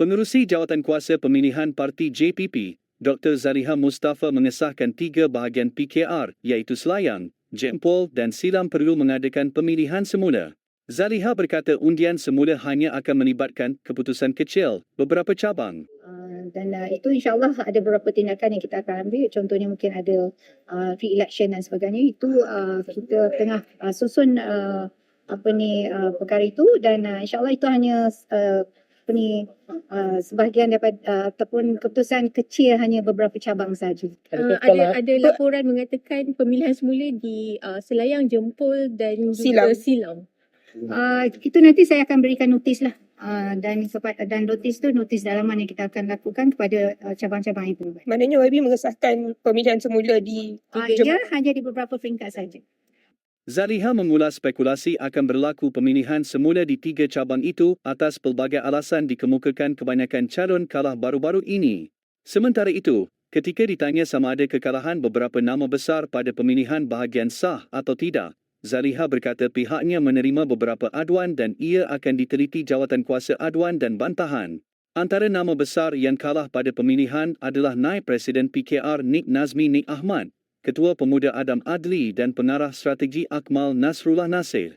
Pengerusi Jawatan Kuasa Pemilihan Parti JPP, Dr. Zariha Mustafa mengesahkan tiga bahagian PKR iaitu Selayang, Jempol dan Silam perlu mengadakan pemilihan semula. Zaliha berkata undian semula hanya akan melibatkan keputusan kecil beberapa cabang. Uh, dan uh, itu insyaAllah ada beberapa tindakan yang kita akan ambil. Contohnya mungkin ada uh, re-election dan sebagainya. Itu uh, kita tengah uh, susun uh, apa ni uh, perkara itu dan uh, insyaAllah itu hanya uh, apa ni uh, sebahagian daripada uh, ataupun keputusan kecil hanya beberapa cabang saja. Uh, ada ada laporan mengatakan pemilihan semula di uh, Selayang, Jempol dan juga Silang. Silang. Uh, itu nanti saya akan berikan notis lah. Uh, dan dan notis tu notis dalaman yang kita akan lakukan kepada uh, cabang-cabang terlibat. Maknanya YB mengesahkan pemilihan semula di Uh, ia hanya di beberapa peringkat saja. Zaliha mengulas spekulasi akan berlaku pemilihan semula di tiga cabang itu atas pelbagai alasan dikemukakan kebanyakan calon kalah baru-baru ini. Sementara itu, ketika ditanya sama ada kekalahan beberapa nama besar pada pemilihan bahagian sah atau tidak, Zaliha berkata pihaknya menerima beberapa aduan dan ia akan diteliti jawatan kuasa aduan dan bantahan. Antara nama besar yang kalah pada pemilihan adalah naib Presiden PKR Nik Nazmi Nik Ahmad, Ketua Pemuda Adam Adli dan Pengarah Strategi Akmal Nasrullah Nasir.